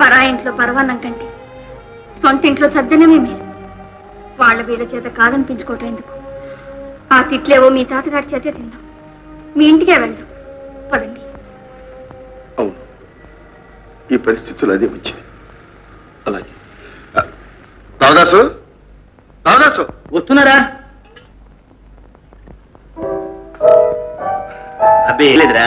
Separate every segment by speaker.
Speaker 1: పరా ఇంట్లో పరవాన్నం కంటే సొంత ఇంట్లో సద్దనమే మేలు. వాళ్ళ వీళ్ళ చేత కాదనిపించుకోవటం ఎందుకు? ఆ తిట్లేవో మీ తాతగారి చేతే తిందాం. మీ ఇంటికే వెళ్దాం. పదండి.
Speaker 2: అవును. ఈ పరిస్థితులు అదే వచ్చింది అలాగే. రావదాసు రావదాసు
Speaker 3: వస్తున్నారా? అబ్బే లేదురా.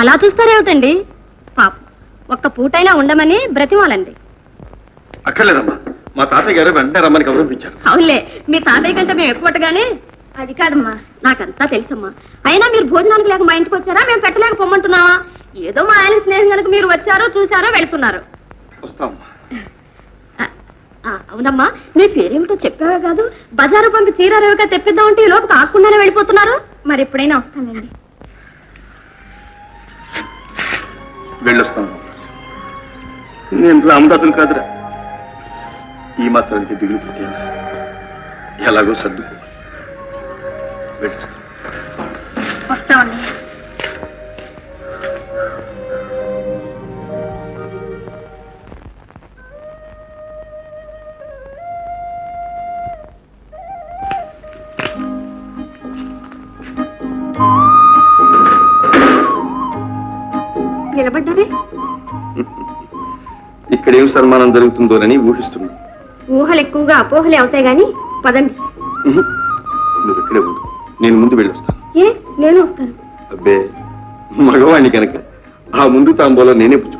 Speaker 1: అలా చూస్తారేమిటండి? పాప ఒక్క పూటైనా ఉండమని బ్రతిమాలండి.
Speaker 2: అక్కర్లేదమ్మా. మా తాతయ్య గారు వెంటనే రమ్మని గౌరవించారు.
Speaker 1: అవునులే మీ తాతయ్య కంటే మేము ఎక్కువగానే అది కాదమ్మా. నాకంతా తెలుసమ్మా. అయినా మీరు భోజనానికి లేక మా ఇంటికి వచ్చారా? మేము పెట్టలేక పొమ్మంటున్నావా ఏదో మా ఆయన స్నేహం కనుక మీరు వచ్చారో చూసారో వెళ్తున్నారు.
Speaker 2: వస్తామమ్మా.
Speaker 1: అవునమ్మా మీ పేరేమిటో చెప్పావే కాదు? బజారు పంపి చీర రేవుగా తెప్పిద్దామంటే ఈ లోపు కాకుండానే వెళ్ళిపోతున్నారు? మరి ఎప్పుడైనా వస్తానండి.
Speaker 2: వెళ్ళొస్తాను నేను రామదాసులు కాదురా. ఈ మాత్రానికి దిగులు పెట్టాను ఎలాగో సర్దుకో వెళ్ళొస్తాను
Speaker 1: వస్తామండి.
Speaker 2: ఇక్కడ ఏం సన్మానం జరుగుతుందోనని ఊహిస్తున్నాను
Speaker 1: ఊహలు ఎక్కువగా అపోహలే అవుతాయి గాని పదండి.
Speaker 2: నువ్వు ఇక్కడే ఉండు. నేను ముందు వెళ్ళొస్తాను.
Speaker 1: ఏ? నేను వస్తాను.
Speaker 2: అబ్బే మగవాణ్ణి కనుక ఆ ముందు తాంబూలం నేనే పుచ్చుకొస్తాను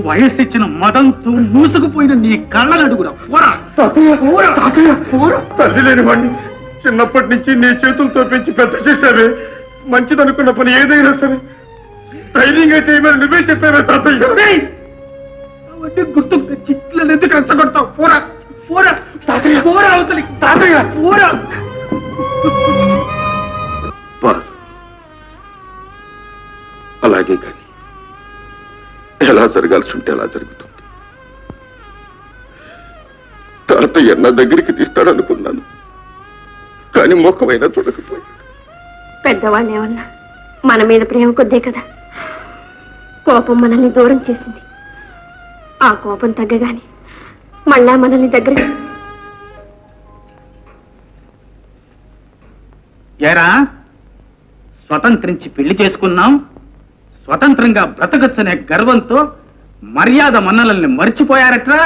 Speaker 4: వయస్సు ఇచ్చిన మదంతో మూసుకుపోయిన నీ కళ్ళను అడుగురా పోరా.
Speaker 2: తల్లి లేని వాడిని చిన్నప్పటి నుంచి నీ చేతులతో పెంచి పెద్ద చేశావే. మంచిదనుకున్న పని ఏదైనా సరే. ధైర్యంగా చేయమని నువ్వే చెప్పావే తాతయ్య!
Speaker 4: అవన్నీ గుర్తుకు ఇట్లా ఎందుకు రెచ్చగొడతావు? పోరా. పోరా. తాతయ్య. పోరా అవతలి తాతయ్య. పోరా.
Speaker 2: పార్. అలాగే కానీ ఎలా జరగాల్సి ఉంటే అలా జరుగుతుంది. తాతయ్య నా దగ్గరికి తీస్తాడనుకున్నాను. కానీ ముఖమైనా చూడకపోయాడు.
Speaker 1: పెద్దవాళ్ళు ఏమన్నా మన మీద ప్రేమ కొద్దే కదా? కోపం మనల్ని దూరం చేసింది. ఆ కోపం తగ్గగానే మళ్ళా మనల్ని దగ్గర
Speaker 4: ఏరా? స్వతంత్రించి పెళ్ళి చేసుకున్నాం స్వతంత్రంగా బ్రతకచ్చనే గర్వంతో మర్యాద మన్నలల్ని మర్చిపోయారట్రా?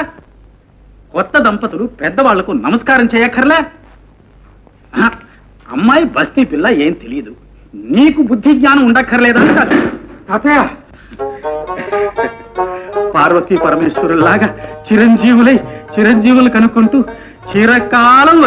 Speaker 4: కొత్త దంపతులు పెద్దవాళ్ళకు నమస్కారం చేయక్కర్లే? అమ్మాయి బస్తీ పిల్ల ఏం తెలియదు నీకు బుద్ధి జ్ఞానం ఉండక్కర్లేదా? తాతయ్య! పార్వతీ పరమేశ్వరులాగా చిరంజీవులై చిరంజీవులు కనుక్కుంటూ చిరకాలం